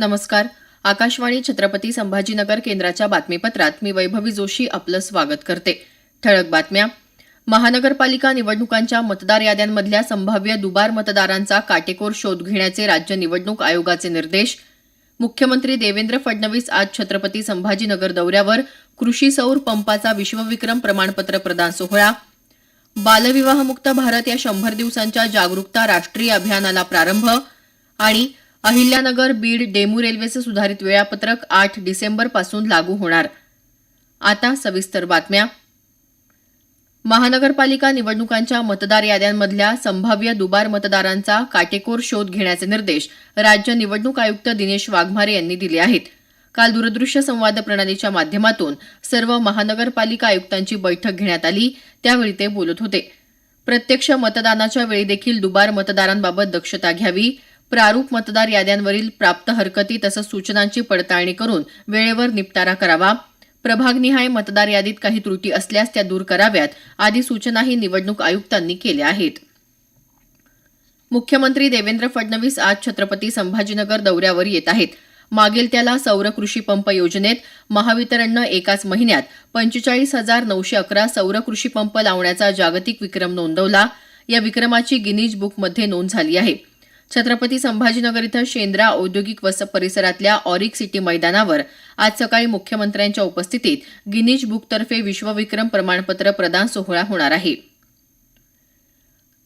नमस्कार. आकाशवाणी छत्रपती संभाजीनगर केंद्राच्या बातमीपत्रात मी वैभवी जोशी आपलं स्वागत करते. ठळक बातम्या. महानगरपालिका निवडणुकांच्या मतदार याद्यांमधल्या संभाव्य दुबार मतदारांचा काटेकोर शोध घेण्याचे राज्य निवडणूक आयोगाचे निर्देश. मुख्यमंत्री देवेंद्र फडणवीस आज छत्रपती संभाजीनगर दौऱ्यावर कृषी सौर पंपाचा विश्वविक्रम प्रमाणपत्र प्रदान सोहळा. बालविवाहमुक्त भारत या शंभर दिवसांच्या जागरूकता राष्ट्रीय अभियानाला प्रारंभ आणि अहिल्यानगर बीड डेमू रेल्वेचं सुधारित वेळापत्रक आठ डिसेंबरपासून लागू होणार. आता सविस्तर बातम्या. महानगरपालिका निवडणुकांच्या मतदार याद्यांमधल्या संभाव्य दुबार मतदारांचा काटेकोर शोध घेण्याचे निर्देश राज्य निवडणूक आयुक्त दिनेश वाघमारे यांनी दिले आहेत. काल दूरदृश्य संवाद प्रणालीच्या माध्यमातून सर्व महानगरपालिका आयुक्तांची बैठक घेण्यात आली त्यावेळी ते बोलत होते. प्रत्यक्ष मतदानाच्या वेळी देखील दुबार मतदारांबाबत दक्षता घ्यावी प्रारूप मतदार याद्यांवरील प्राप्त हरकती तसंच सूचनांची पडताळणी करून वेळेवर निपटारा करावा. प्रभागनिहाय मतदार यादीत काही त्रुटी असल्यास त्या दूर कराव्यात. आदी सूचनाही निवडणूक आयुक्तांनी केल्या आहेत. मुख्यमंत्री देवेंद्र फडणवीस आज छत्रपती संभाजीनगर दौऱ्यावर येत आहेत. मागेल त्याला सौर कृषी पंप योजनेत महावितरणनं एकाच महिन्यात पंचेचाळीस हजार नऊशे अकरा सौर कृषी पंप लावण्याचा जागतिक विक्रम नोंदवला. या विक्रमाची गिनीज बुकमध्ये नोंद झाली आहे. छत्रपती संभाजीनगर इथं शेंद्रा औद्योगिक वस परिसरातल्या ऑरिक सिटी मैदानावर आज सकाळी मुख्यमंत्र्यांच्या उपस्थितीत गिनीज बुकतर्फे विश्वविक्रम प्रमाणपत्र प्रदान सोहळा होणार आहे.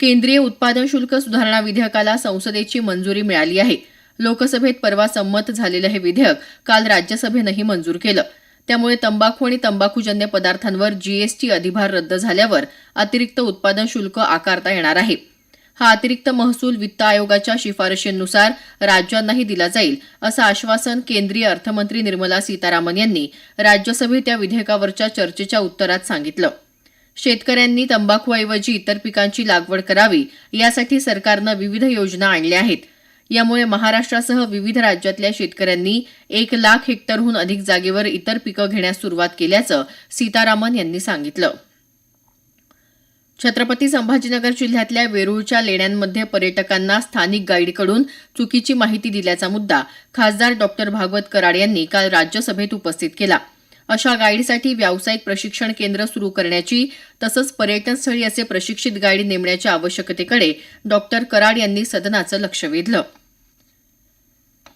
केंद्रीय उत्पादन शुल्क सुधारणा विधेयकाला संसदेची मंजुरी मिळाली आहे. लोकसभेत परवा संमत झालेलं हे विधेयक काल राज्यसभेनंही मंजूर केलं. त्यामुळे तंबाखू आणि तंबाखूजन्य पदार्थांवर जीएसटी अधिभार रद्द झाल्यावर अतिरिक्त उत्पादन शुल्क आकारता येणार आहे. हा अतिरिक्त महसूल वित्त आयोगाच्या शिफारशींनुसार राज्यांनाही दिला जाईल असं आश्वासन केंद्रीय अर्थमंत्री निर्मला सीतारामन यांनी राज्यसभेत या विधेयकावरच्या चर्चेच्या उत्तरात सांगितलं. शेतकऱ्यांनी तंबाखूऐवजी इतर पिकांची लागवड करावी यासाठी सरकारनं विविध योजना आणल्या आहेत. यामुळे महाराष्ट्रासह विविध राज्यातल्या शेतकऱ्यांनी एक लाख हेक्टरहून अधिक जागेवर इतर पिकं घेण्यास सुरुवात केल्याचं सीतारामन यांनी सांगितलं. छत्रपती संभाजीनगर जिल्ह्यातल्या वेरूळच्या लेण्यांमध्ये पर्यटकांना स्थानिक गाईडकडून चुकीची माहिती दिल्याचा मुद्दा खासदार डॉक्टर भागवत कराड यांनी काल राज्यसभेत उपस्थित केला. अशा गाईडसाठी व्यावसायिक प्रशिक्षण केंद्र सुरू करण्याची तसंच पर्यटनस्थळी असे प्रशिक्षित गाईड नेमण्याच्या आवश्यकतेकडे डॉक्टर कराड यांनी सदनाचं लक्ष वेधलं.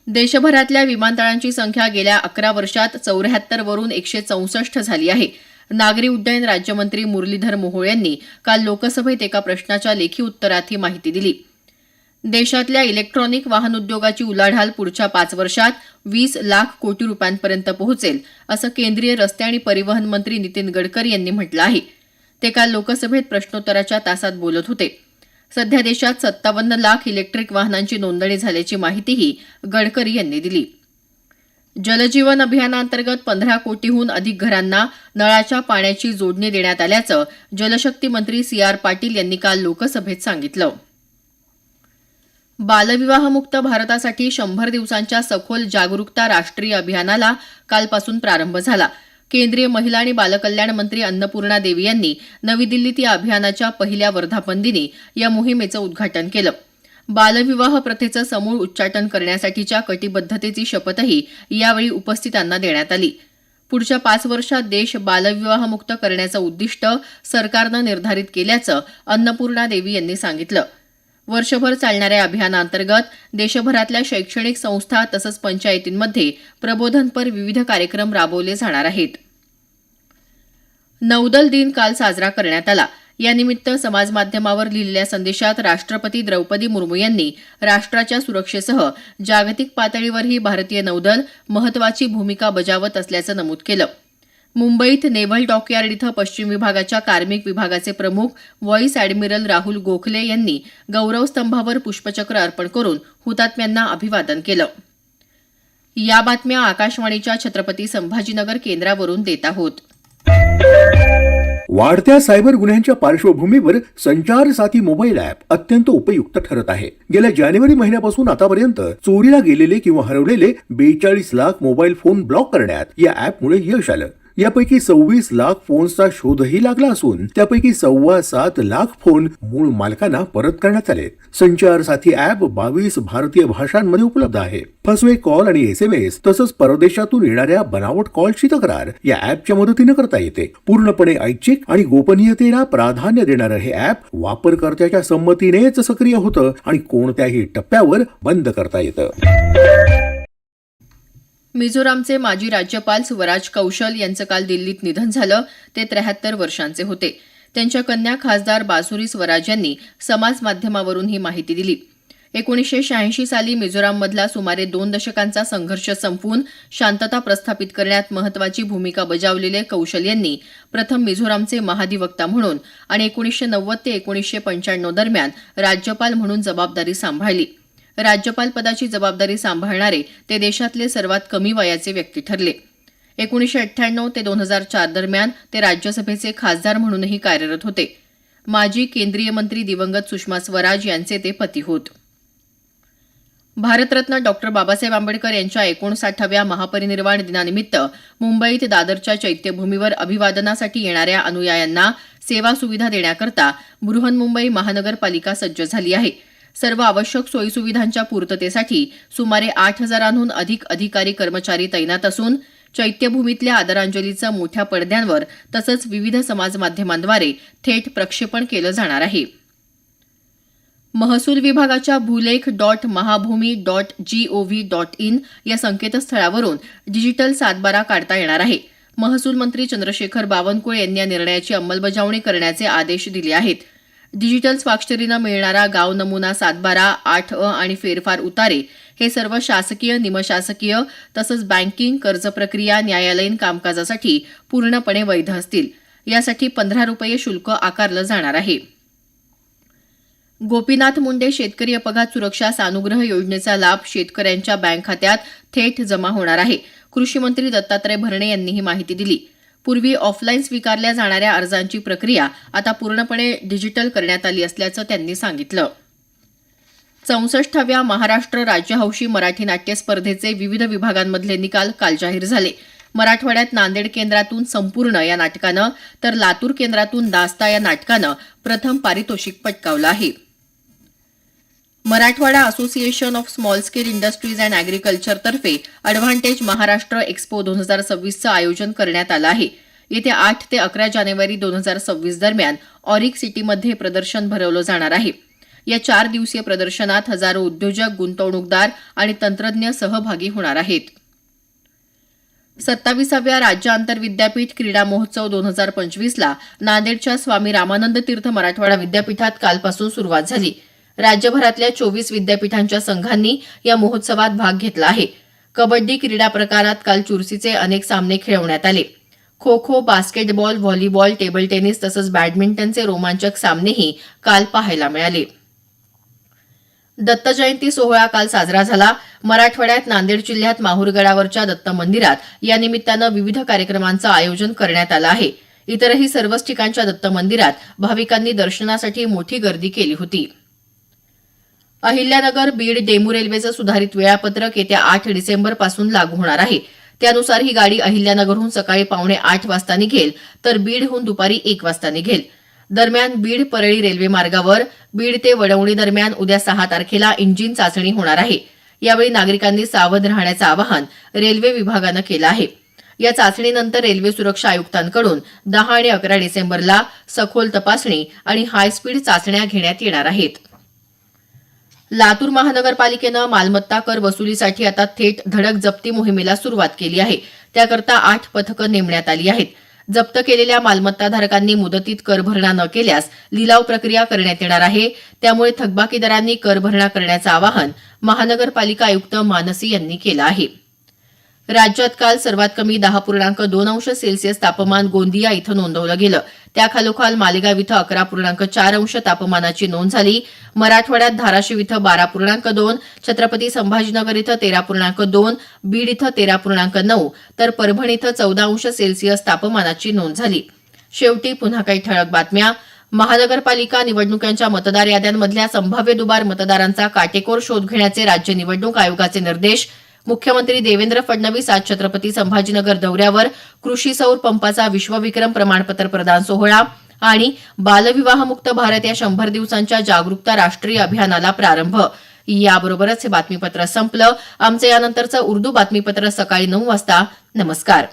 देशभरातल्या विमानतळांची संख्या गेल्या अकरा वर्षात चौऱ्याहत्तर वरून एकशे चौसष्ट झाली आहे. नागरी उड्डयन राज्यमंत्री मुरलीधर मोहोळ यांनी काल लोकसभेत एका प्रश्नाच्या लेखी उत्तरात ही माहिती दिली. देशातल्या इलेक्ट्रॉनिक वाहन उद्योगाची उलाढाल पुढच्या पाच वर्षात वीस लाख कोटी रुपयांपर्यंत पोहोचेल असं केंद्रीय रस्ते आणि परिवहन मंत्री नितीन गडकरी यांनी म्हटलं आहे. ते काल लोकसभेत प्रश्नोत्तराच्या तासात बोलत होते. सध्या देशात सत्तावन्न लाख इलेक्ट्रिक वाहनांची नोंदणी झाल्याची माहितीही गडकरी यांनी दिली. जलजीवन अभियानांतर्गत पंधरा कोटीहून अधिक घरांना नळाच्या पाण्याची जोडणी देण्यात आल्याचं जलशक्ती मंत्री सी आर पाटील यांनी काल लोकसभेत सांगितलं. बालविवाहमुक्त भारतासाठी शंभर दिवसांच्या सखोल जागरूकता राष्ट्रीय अभियानाला कालपासून प्रारंभ झाला. केंद्रीय महिला आणि बालकल्याण मंत्री अन्नपूर्णा देवी यांनी नवी दिल्लीत या अभियानाच्या पहिल्या वर्धापन दिनी या मोहिमेचं उद्घाटन केलं. बालविवाह प्रथेचं समूळ उच्चाटन करण्यासाठीच्या कटिबद्धतेची शपथही यावेळी उपस्थितांना देण्यात आली. पुढच्या पाच वर्षात देश बालविवाहमुक्त करण्याचं उद्दिष्ट सरकारनं निर्धारित केल्याचं अन्नपूर्णा देवी यांनी सांगितलं. वर्षभर चालणाऱ्या अभियानाअंतर्गत देशभरातल्या शैक्षणिक संस्था तसंच पंचायतींमध्ये प्रबोधनपर विविध कार्यक्रम राबवले जाणार आहेत. नौदल दिन काल साजरा करण्यात आला. यानिमित्त समाजमाध्यमावर लिहिलेल्या संदेशात राष्ट्रपती द्रौपदी मुर्मू यांनी राष्ट्राच्या सुरक्षेसह जागतिक पातळीवरही भारतीय नौदल महत्वाची भूमिका बजावत असल्याचं नमूद केलं. मुंबईत नेव्हल डॉकयार्ड इथं पश्चिम विभागाच्या कार्मिक विभागाचे प्रमुख व्हॉईस ॲडमिरल राहुल गोखले यांनी गौरवस्तंभावर पुष्पचक्र अर्पण करून हुतात्म्यांना अभिवादन केलं. या बातम्या आकाशवाणीच्या छत्रपती संभाजीनगर केंद्रावरून देत आहोत. वाढत्या सायबर गुन्ह्यांच्या पार्श्वभूमीवर संचार साथी मोबाईल ऍप अत्यंत उपयुक्त ठरत आहे. गेल्या जानेवारी महिन्यापासून आतापर्यंत चोरीला गेलेले किंवा हरवलेले बेचाळीस लाख मोबाईल फोन ब्लॉक करण्यात या ऍपमुळे यश आलं. यापैकी सव्वीस लाख फोन्सचा शोधही लागला असून त्यापैकी सव्वा सात लाख फोन मूळ मालकांना परत करण्यात आले संचार साथी ऍप बावीस भारतीय भाषांमध्ये उपलब्ध आहे. फसवे कॉल आणि एस एम एस तसंच परदेशातून येणाऱ्या बनावट कॉलची तक्रार या ऍपच्या मदतीने करता येते. पूर्णपणे ऐच्छिक आणि गोपनीयतेला प्राधान्य देणारं हे ॲप वापरकर्त्याच्या संमतीनेच सक्रिय होतं आणि कोणत्याही टप्प्यावर बंद करता येतं. मिझोरामचे माजी राज्यपाल स्वराज कौशल यांचं काल दिल्लीत निधन झालं. ते त्र्याहत्तर वर्षांचे होते. त्यांच्या कन्या खासदार बासुरी स्वराज यांनी समाज माध्यमावरून ही माहिती दिली. एकोणीसशे शहाऐंशी साली मिझोराममधला सुमारे दोन दशकांचा संघर्ष संपवून शांतता प्रस्थापित करण्यात महत्वाची भूमिका बजावलेले कौशल यांनी प्रथम मिझोरामचे महाधिवक्ता म्हणून आणि एकोणीसशे नव्वद ते एकोणीसशे पंच्याण्णव दरम्यान राज्यपाल म्हणून जबाबदारी सांभाळली. राज्यपाल पदाची जबाबदारी सांभाळणारे ते देशातले सर्वात कमी वयाचे व्यक्ती ठरले. एकोणीसशे अठ्ठ्याण्णव ते दोन हजार चार दरम्यान ते राज्यसभेचे खासदार म्हणूनही कार्यरत होते. माजी केंद्रीय मंत्री दिवंगत सुषमा स्वराज यांचे ते पती होत. भारतरत्न डॉक्टर बाबासाहेब आंबेडकर यांच्या एकोणसाठाव्या महापरिनिर्वाण दिनानिमित्त मुंबईत दादरच्या चैत्यभूमीवर अभिवादनासाठी येणाऱ्या अनुयायांना सेवा सुविधा देण्याकरता बृहन्मुंबई महानगरपालिका सज्ज झाली आहे. सर्व आवश्यक सोयीसुविधांच्या पूर्ततेसाठी सुमारे आठ हजारांहून अधिक अधिकारी कर्मचारी तैनात असून चैत्यभूमीतल्या आदरांजलीचं मोठ्या पडद्यांवर तसंच विविध समाज माध्यमांद्वारे थेट प्रक्षेपण केलं जाणार आहे. महसूल विभागाच्या Bhulekh dot Mahabhumi dot G O V dot in या संकेतस्थळावरून डिजिटल सातबारा काढता येणार आहे. महसूल मंत्री चंद्रशेखर बावनकुळे यांनी या निर्णयाची अंमलबजावणी करण्याचे आदेश दिले आहेत. डिजिटल स्वाक्षरीनं मिळणारा गाव नमुना सातबारा आठ अ आणि फेरफार उतारे हे सर्व शासकीय निमशासकीय तसंच बँकिंग कर्ज प्रक्रिया न्यायालयीन कामकाजासाठी पूर्णपणे वैध असतील. यासाठी पंधरा रुपये शुल्क आकारलं जाणार आहे. गोपीनाथ मुंडे शेतकरी अपघात सुरक्षा सानुग्रह योजनेचा लाभ शेतकऱ्यांच्या बँक खात्यात थेट जमा होणार आहे. कृषी मंत्री दत्तात्रय भरणे यांनी ही माहिती दिली. पूर्वी ऑफलाईन स्वीकारल्या जाणाऱ्या अर्जांची प्रक्रिया आता पूर्णपणे डिजिटल करण्यात आली असल्याचं त्यांनी सांगितलं. चौसष्टाव्या महाराष्ट्र राज्य हौशी मराठी नाट्य स्पर्धेचे विविध विभागांमधले निकाल काल जाहीर झाले. मराठवाड्यात नांदेड केंद्रातून संपूर्ण या नाटकानं तर लातूर केंद्रातून दास्ता या नाटकानं प्रथम पारितोषिक पटकावलं आहे. Marathwada association of small scale industries and अॅग्रिकल्चरतर्फे advantage Maharashtra expo दोन हजार सव्वीसचं आयोजन करण्यात आलं आहे. येत्या आठ ते अकरा जानेवारी दोन हजार सव्वीस दरम्यान ऑरिक सिटीमध्ये प्रदर्शन भरवलं जाणार आहे. या चार दिवसीय प्रदर्शनात हजारो उद्योजक गुंतवणूकदार आणि तंत्रज्ञ सहभागी होणार आहेत. सत्तावीसाव्या राज्य आंतरविद्यापीठ क्रीडा महोत्सव दोन हजार पंचवीसला नांदेडच्या स्वामी रामानंद तीर्थ मराठवाडा विद्यापीठात कालपासून सुरुवात झाली. राज्यभरातल्या चोवीस विद्यापीठांच्या संघांनी या महोत्सवात भाग घेतला आहे. कबड्डी क्रीडा प्रकारात काल चुरसीचे अनेक सामने खेळवण्यात आले. Kho kho basketball volleyball table tennis तसंच बॅडमिंटनचे रोमांचक सामनेही काल पाहायला मिळाले. दत्त जयंती सोहळा काल साजरा झाला. मराठवाड्यात नांदेड जिल्ह्यात माहूरगडावरच्या दत्त मंदिरात या निमित्तानं विविध कार्यक्रमांचं आयोजन करण्यात आलं आहे. इतरही सर्वच ठिकाणच्या दत्त मंदिरात भाविकांनी दर्शनासाठी मोठी गर्दी केली होती. अहिल्यानगर बीड डेमू रेल्वेचं सुधारित वेळापत्रक येत्या आठ डिसेंबरपासून लागू होणार आहे. त्यानुसार ही गाडी अहिल्यानगरहून सकाळी पावणे आठ वाजता निघेल तर बीडहून दुपारी एक वाजता निघेल दरम्यान बीड परळी रेल्वे मार्गावर बीड ते वडवणी दरम्यान उद्या सहा तारखेला इंजिन चाचणी होणार आहे. यावेळी नागरिकांनी सावध राहण्याचं आवाहन रेल्वे विभागानं केलं आहे. या चाचणीनंतर रेल्वे सुरक्षा आयुक्तांकडून दहा आणि अकरा डिसेंबरला सखोल तपासणी आणि हायस्पीड चाचण्या घेण्यात येणार आहेत. लातूर महानगरपालिकेनं मालमत्ता कर वसुलीसाठी आता थेट धडक जप्ती मोहिमेला सुरुवात केली आहे. त्याकरता आठ पथकं नेमण्यात आली आहेत. जप्त केलेल्या मालमत्ताधारकांनी मुदतीत कर भरणा न केल्यास लिलाव प्रक्रिया करण्यात येणार आहे. त्यामुळे थकबाकीदारांनी कर भरणा करण्याचं आवाहन महानगरपालिका आयुक्त मानसी यांनी केलं आहे. राज्यात काल सर्वात कमी दहा पूर्णांक दोन अंश सेल्सिअस तापमान गोंदिया इथं नोंदवलं गेलं. त्याखालोखाल मालेगाव इथं अकरा पूर्णांक चार अंश तापमानाची नोंद झाली. मराठवाड्यात धाराशिव इथं बारा पूर्णांक दोन छत्रपती संभाजीनगर इथं तेरा पूर्णांक दोन बीड इथं तेरा पूर्णांक नऊ तर परभणी इथं चौदा अंश सेल्सिअस तापमानाची नोंद झाली. शेवटी पुन्हा काही ठळक बातम्या. महानगरपालिका निवडणुकांच्या मतदार याद्यांमधल्या संभाव्य दुबार मतदारांचा काटेकोर शोध घेण्याचे राज्य निवडणूक आयोगाचे निर्देश. मुख्यमंत्री देवेंद्र फडणवीस आज छत्रपती संभाजीनगर दौऱ्यावर कृषी सौर पंपाचा विश्वविक्रम प्रमाणपत्र प्रदान सोहळा आणि बालविवाहमुक्त भारत या शंभर दिवसांच्या जागरूकता राष्ट्रीय अभियानाला प्रारंभ. याबरोबरच हे बातमीपत्र संपलं. आमचं यानंतरचं उर्दू बातमीपत्र सकाळी नऊ वाजता. नमस्कार.